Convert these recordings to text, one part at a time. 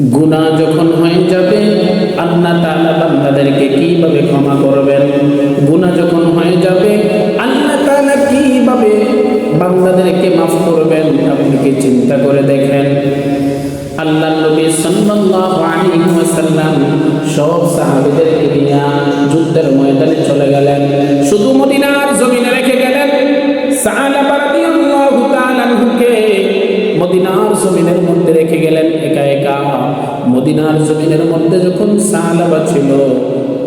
গুনাহ যখন হয়ে যাবে, আল্লাহ তাআলা বান্দাদেরকে কীভাবে ক্ষমা করবেন? গুনাহ যখন হয়ে যাবে, আল্লাহ তালা কীভাবে বান্দাদেরকে মাফ করবেন? আপনি কি চিন্তা করে দেখেন? আল্লাহ সব যুদ্ধের ময়দানে চলে গেলেন। শুধু মদিনার রেখে গেলেন। মধ্যে রেখে গেলেন। মদিনার জমিনের মধ্যে যখন সাহাবা ছিল,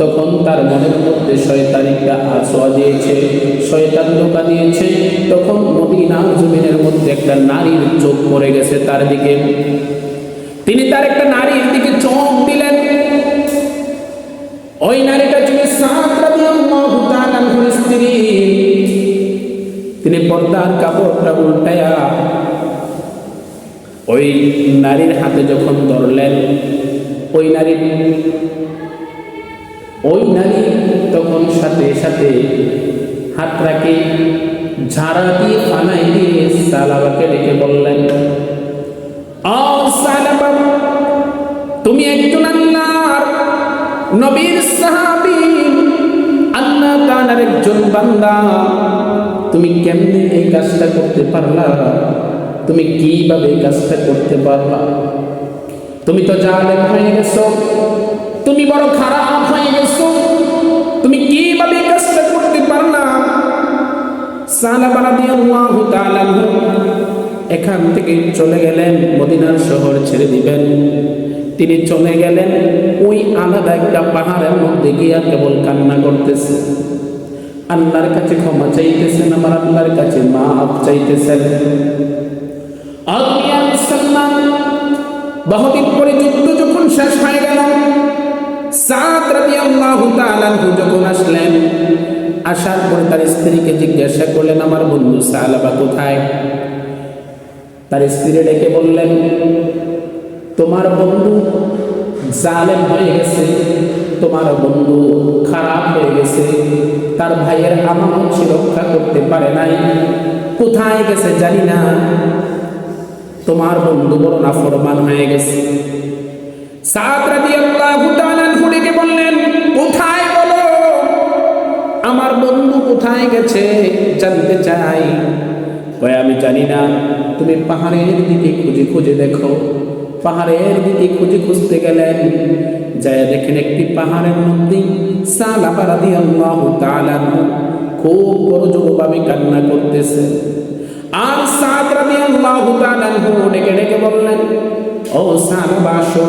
তখন তার মনের মধ্যে শয়তান একটা আছোয়া দিয়েছে, শয়তান ধোকা দিয়েছে। তখন মদিনার জমিনের মধ্যে একটা নারীর চোখ পড়ে গেছে তার দিকে। তিনি তার একটা নারীর দিকে চোখ দিলেন। ওই নারীটা ছিল স্ত্রী, তিনি পর্দার কাপড়টা উল্টায়া ওই নারীর হাতে যখন ধরলেন ওই নারী ওই নারী তখন সাথে সাথে হাতটাকে ঝাড়া দিয়ে ফানাই দিয়ে সালাবাকে ডেকে বললেন "ও সালাবা, তুমি একজন আল্লাহর নবীর সাহাবী। আল্লাহ তাআলার একজন বান্দা। তুমি কেমনে এই কাজটা করতে পারলা? তুমি কীভাবে এই কাজটা করতে পারবা? তুমি তো জালেম হয়ে গেছো। তুমি বড় খারাপ হয়ে গেছো। তুমি কীভাবে কাজটা করতে পারলা? সালাবা রাদিয়াল্লাহু তাআলা আনহু এখান থেকে চলে গেলেন, মদিনার শহর ছেড়ে দিবেন। তিনি চলে গেলেন, ওই আলাদা একটা পাহাড়ের মধ্যে গিয়া কেবল কান্না করতেছে। আল্লাহর কাছে ক্ষমা চাইতেছেন, আমার আল্লাহর কাছে মাফ চাইতেছেন। আল্লাহ বহুদিন পরে যুদ্ধ যখন শেষ হয়ে গেল, সাদ রাদিয়াল্লাহু তাআলা যখন আসলেন, আসার পরে তার স্ত্রীকে জিজ্ঞাসা করলেন, আমার বন্ধু সালাবা কোথায়? তার স্ত্রী ডেকে বললেন, তোমার বন্ধু জালেম হয়ে গেছে, তোমার বন্ধু খারাপ হয়ে গেছে, তার ভাইয়ের আমানত রক্ষা করতে পারে নাই, কোথায় গেছে জানি না। তোমার বন্ধু বড় নাফরমান হয়ে গেছে। আমার বন্ধু কোথায় গেছে? আমি না। তুমি পাহাড়ের দিকে খুঁজে খুঁজে দেখো। পাহাড়ের দিকে খুঁজে খুঁজতে গেলেন দেখেন একটি পাহাড়ের মধ্যে খুব বড় জোরভাবে কান্না করতেছে। আর রাদিয়াল্লাহু তাআলা ডেকে ডেকে বললেন, ও সালাবা আসো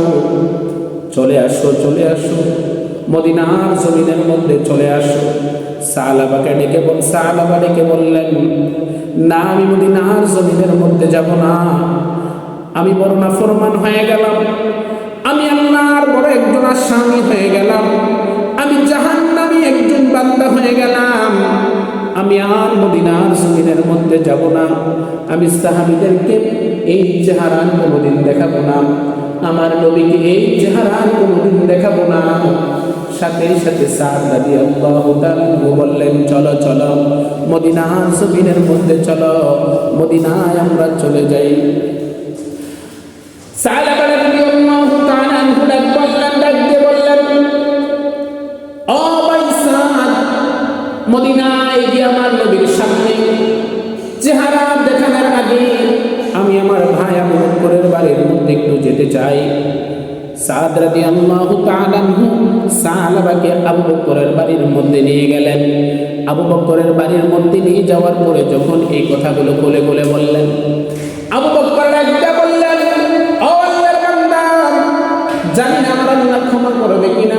চলে আসো চলে আসো। মদিনার জমিনের মধ্যে চলে আসো। সালাবাকে ডেকে বল, সালাবা ডেকে বললেন, না, আমি মদিনার জমিনের মধ্যে যাব না। আমি বড় নাফরমান হয়ে গেলাম। আমি আল্লাহর বড় একজন আসামি হয়ে গেলাম। আমি জাহান্নামী একজন বান্দা হয়ে গেলাম। আমি আর মদিনার জমিনের মধ্যে যাব না। আমি সাহাবিদেরকে এই চেহারান কোনোদিন দেখাবো না। আমার নবীকে এই চেহারান কোনোদিন দেখাবো না। সাথে সাথে সাদ নবী আল্লাহ বললেন, চলো চলো, মদিনার জমিনের মধ্যে চলো। মদিনায় আমরা চলে যাই। বললেন ডাক দিয়ে বললেন, ও চেহারা দেখানোর আগে আমি আমার ভাই আবু বাড়ির মধ্যে একটু যেতে চাই। আবু বাড়ির নিয়ে গেলেন। আবু বাড়ির নিয়ে যাওয়ার পরে যখন এই কথাগুলো কোলে কোলে বললেন, আবু জানি না করবে কিনা,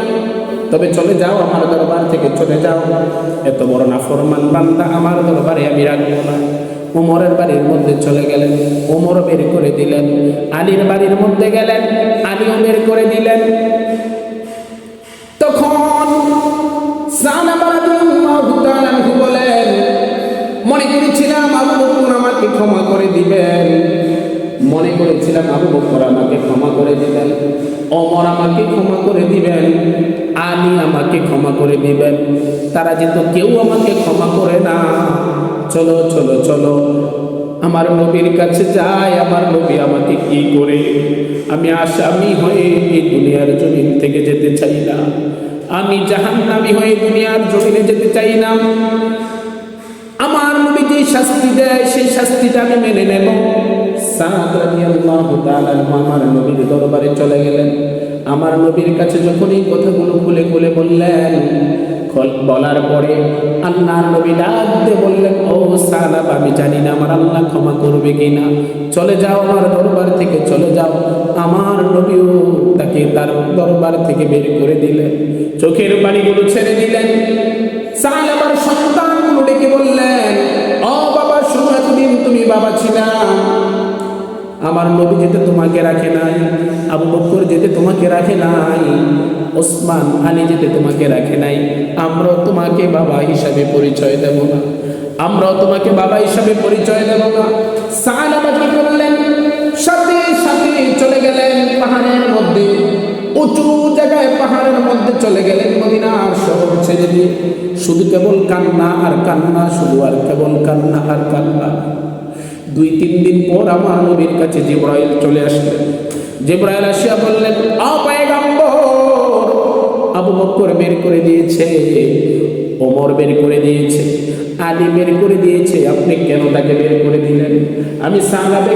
তবে চলে যাও আমার দরবার থেকে, চলে যাও। এত বড় না ফরমান বান্দা আমার দরবারে আমি রাখব না। উমরের বাড়ির মধ্যে চলে গেলেন। উমর বের করে দিলেন। আলীর বাড়ির মধ্যে গেলেন। আলীও বের করে দিলেন। তখন বলেন, মনে করেছিলাম আমাকে ক্ষমা করে দিবেন। মনে করেছিলাম আমাকে ক্ষমা করে অমর আমাকে ক্ষমা করে আমাকে ক্ষমা করে দিবেন। তারা যেহেতু কেউ আমাকে ক্ষমা করে না চলো চলো চলো। আমার নবীর কাছে যাই, আমার নবী আমাকে কি করে? আমি আসামি হয়ে এই দুনিয়ার জমিন থেকে যেতে চাই না। আমি জাহান্নামি হয়ে দুনিয়ার জমিনে যেতে চাই না। আমার নবী যে শাস্তি দেয়, সেই শাস্তিটা আমি মেনে নেব। আমার নবীর দরবারে চলে গেলেন। আমার নবীর কাছে যখন এই কথাগুলো খুলে খুলে বললেন বলার পরে আল্লাহর নবী ডাক দিয়ে বললেন, ও সালাব আমি জানি না আমার আল্লাহ ক্ষমা করবে কিনা। চলে যাও আমার দরবার থেকে, চলে যাও। আমার নবীও তাকে তার দরবার থেকে বের করে দিলেন। চোখের পানিগুলো ছেড়ে দিলেন। সালাবার সন্তানগুলো ডেকে বললেন, ও বাবা এতদিন তুমি বাবা ছিলা আমার নবী যেতে তোমাকে রাখে নাই, আবু বকর যেতে তোমাকে রাখে নাই, ওসমান আলী যেতে তোমাকে রাখে নাই। আমরাও তোমাকে বাবা হিসাবে পরিচয় দেব না। আমরাও তোমাকে বাবা হিসাবে পরিচয় দেব না। সালাবা কি করলেন সাথে সাথে চলে গেলেন পাহাড়ের মধ্যে, উঁচু জায়গায় পাহাড়ের মধ্যে চলে গেলেন মদিনার শহর ছেড়ে দিয়ে। শুধু কেবল কান্না আর কান্না, শুধু আর কেবল কান্না আর কান্না। দুই, তিন দিন পর আমার নবীর কাছে জিব্রাইল চলে আসলেন জিব্রাইল আসিয়া বললেন আবু বক্কর বের করে দিয়েছে, ওমর বের করে দিয়েছে, আলী বের করে দিয়েছে, আপনি কেন তাকে বের করে দিলেন? আমি সালাবে,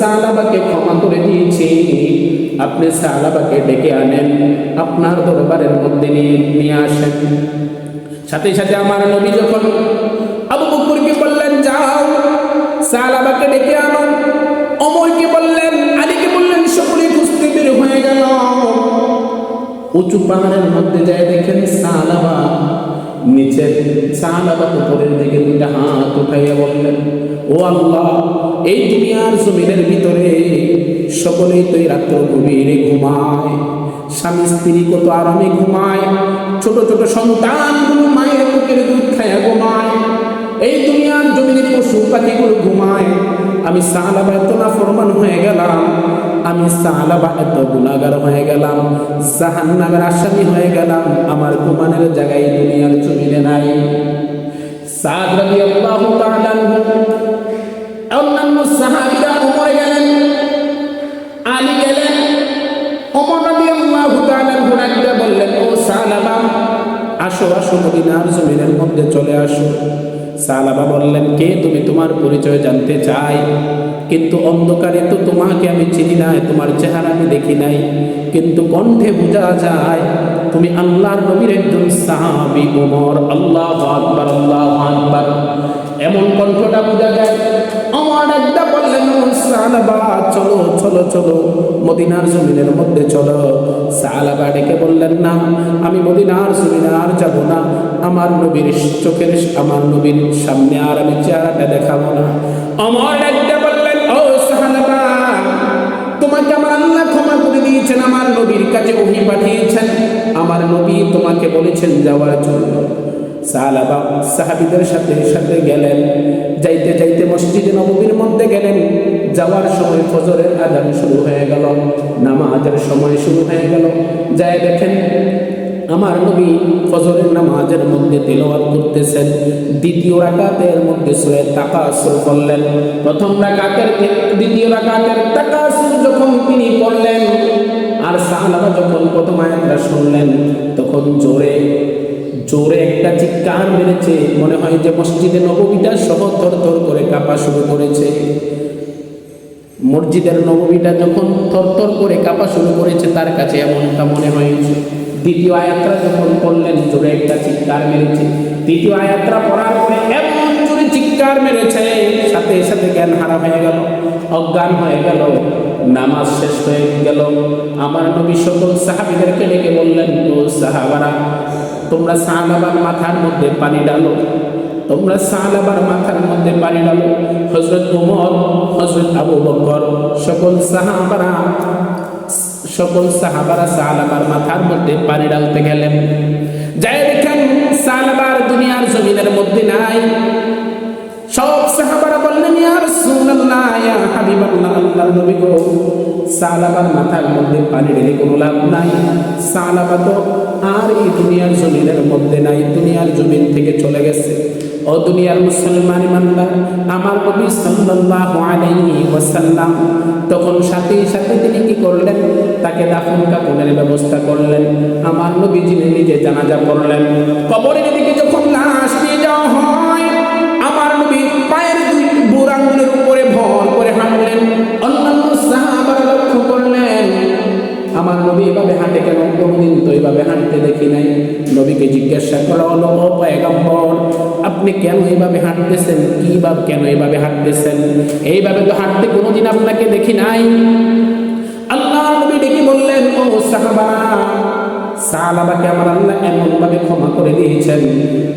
সালাবাকে ক্ষমা করে দিয়েছি। আপনি সালাবাকে ডেকে আনেন, আপনার দরবারের মধ্যে নিয়ে নিয়ে আসেন। সাথে সাথে আমার নবী যখন সালাবাকে ডেকে আনো। অমরকে বললেন, আলীকে বললেন, সকলে খুঁজতে বের হয়ে গেল। উঁচু পাহাড়ের মধ্যে যায় দেখেন সালাবা নিচে সালাবা উপরের দিকে দুইটা হাত উঠাইয়া বললেন, ও আল্লাহ, এই দুনিয়ার জমিনের ভিতরে সকলেই তো এই রাত্র গভীরে ঘুমায়। স্বামী স্ত্রী কত আরামে ঘুমায়। ছোট ছোট সন্তান পাখিগুলো ঘুমায়, আমি সাহালাবা এত না ফরমান হয়ে গেলাম, আমি সাহালাবা এত গুণাগার হয়ে গেলাম, জাহান্নামের আসামি হয়ে গেলাম, আমার ঘুমানের জায়গায় দুনিয়ার জমিনে নাই। অন্যান্য গেলেন গেলেন ও আসো আসো মদিনার জমিনের মধ্যে চলে আসো। সালাবা বললেন, কে তুমি? তোমার পরিচয় জানতে চাই। কিন্তু অন্ধকারে তো তোমাকে আমি চিনি নাই তোমার চেহারা আমি দেখি নাই। কিন্তু কণ্ঠে বোঝা যায়, তুমি আল্লাহর নবীর একজন সাহাবি, ওমর, আল্লাহ আকবার আল্লাহ আকবার। এমন কণ্ঠটা বোঝা যায় চলো চলো চলো, মদিনার জমিনের মধ্যে চলো। ডেকে বললেন, না, আমি মদিনার জমিনে আর যাব না। আমার নবীর চোখের, আমার নবীর সামনে আর আমি চেহারাটা দেখাবো না। আমার আমার নবীর কাছে নবী তোমাকে বলেছেন যাওয়ার জন্য। সাহাবা সাহাবিদের সাথে সাথে গেলেন। যাইতে যাইতে মসজিদে নববীর মধ্যে গেলেন। যাওয়ার সময় ফজরের আজান শুরু হয়ে গেল, নামাজের সময় শুরু হয়ে গেল। যাই দেখেন, আমার নবী ফজরের নামাজের মধ্যে তিলাওয়াত করতেছেন, দ্বিতীয় রাকাতের মধ্যে সূরা তাকাসুর করলেন প্রথম রাকাতের দ্বিতীয় রাকাতের তাকাসুর যখন তিনি পড়লেন, আর সাহাবা যখন প্রথম আয়াতটা শুনলেন, তখন জোরে জোরে একটা চিৎকার মেরেছে মনে হয় যে মসজিদে নবমীটা সহ থর থর করে কাঁপা শুরু করেছে। মসজিদের নবমীটা যখন থরথর করে কাঁপা শুরু করেছে, তার কাছে এমনটা মনে হয়েছে। দ্বিতীয় আয়াত্রা যখন করলেন, জোরে একটা চিৎকার মেরেছে। তৃতীয় আয়াত্রা পড়ার পরে এমন জোরে চিৎকার মেরেছে, সাথে সাথে জ্ঞান হারা হয়ে গেল, অজ্ঞান হয়ে গেল, নামাজ শেষ হয়ে গেল। আমার নবী সকল সাহাবিদেরকে ডেকে বললেন, ও সাহাবারা, তোমরা সাহাবাবার মাথার মধ্যে পানি ডালো তোমরা সাহাবার মাথার মধ্যে পানি ডালো হজরত উমর হজরত আবু বকর, সকল সাহাবারা সকল সাহাবারা সাহাবার মাথার মধ্যে পানি ডালতে গেলেন। যাই দেখেন সাহাবার দুনিয়ার জমিনের মধ্যে নাই। সব সাহাবারা বললেন, ইয়া রাসূল রাসূলুল্লাহ, ইয়া হাবিবাল্লাহ, আল্লাহর নবী গো সালাবার মাথার মধ্যে পানি ঢেলে কোনো লাভ নাই। সালাবা তো আর এই দুনিয়ার জমিনের মধ্যে নাই, দুনিয়ার জমিন থেকে চলে গেছে। ও দুনিয়ার মুসলমান ইমানদার আমার নবী সাল্লাল্লাহু আলাইহি ওয়াসাল্লাম তখন সাথে সাথে তিনি কি করলেন? তাকে দাফন কাফনের ব্যবস্থা করলেন। আমার নবী যিনি নিজে জানাজা পড়লেন। কবরের দিকে যখন লাশ নিয়ে যাওয়া হয়, আমার নবী পায়ের দুই বুড় আঙ্গুলের উপরে ভর করে হাঁটলেন। অন্যান্য সাহাবারা লক্ষ্য করলেন আমার নবী এভাবে হাঁটে কেন? কোনোদিন তো এইভাবে হাঁটতে দেখি নাই। নবীকে জিজ্ঞাসা করা হলো, ও পয়গম্বর, আপনি কেন এইভাবে হাঁটতেছেন? কি বা কেন এইভাবে হাঁটতেছেন? এইভাবে তো হাঁটতে কোনোদিন আপনাকে দেখি নাই। আল্লাহ নবী ডেকে বললেন, ও সাহাবারা সালাবাকে আমার আল্লাহ এমনভাবে ক্ষমা করে দিয়েছেন।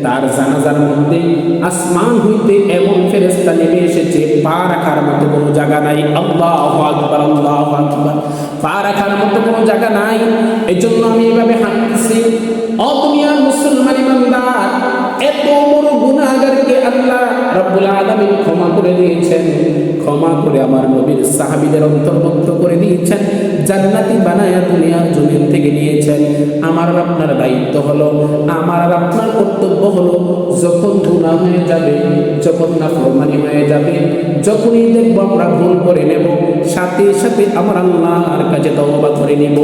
তার জানাজার মধ্যে আসমান হইতে এমন ফেরেস্তা নেমে এসেছে, পা রাখার মতো কোনো জায়গা নাই। আল্লাহ আকবার আল্লাহ আকবার। পা রাখার মতো কোনো জায়গা নাই। এই জন্য আমি এভাবে হাঁটতেছি। দুনিয়ার মুসলমান ইমানদার এত বড় গুনাহগারকে আল্লাহ রব্বুল আলামিন ক্ষমা করে দিয়েছেন। ক্ষমা করে আমার নবীর সাহাবীদের অন্তর্ভুক্ত করে দিয়েছেন। জান্নাতি বানায়া দুনিয়ার জমিন থেকে নিয়েছেন। আমার আপনার দায়িত্ব হলো, আমার আপনার কর্তব্য হলো, যখন গুনাহ হয়ে যাবে, যখন নাফরমানি হয়ে যাবে, যখনই দেখব আমরা ভুল করে নেব, সাথে সাথে আমার আল্লাহর কাছে তওবা করে নিব।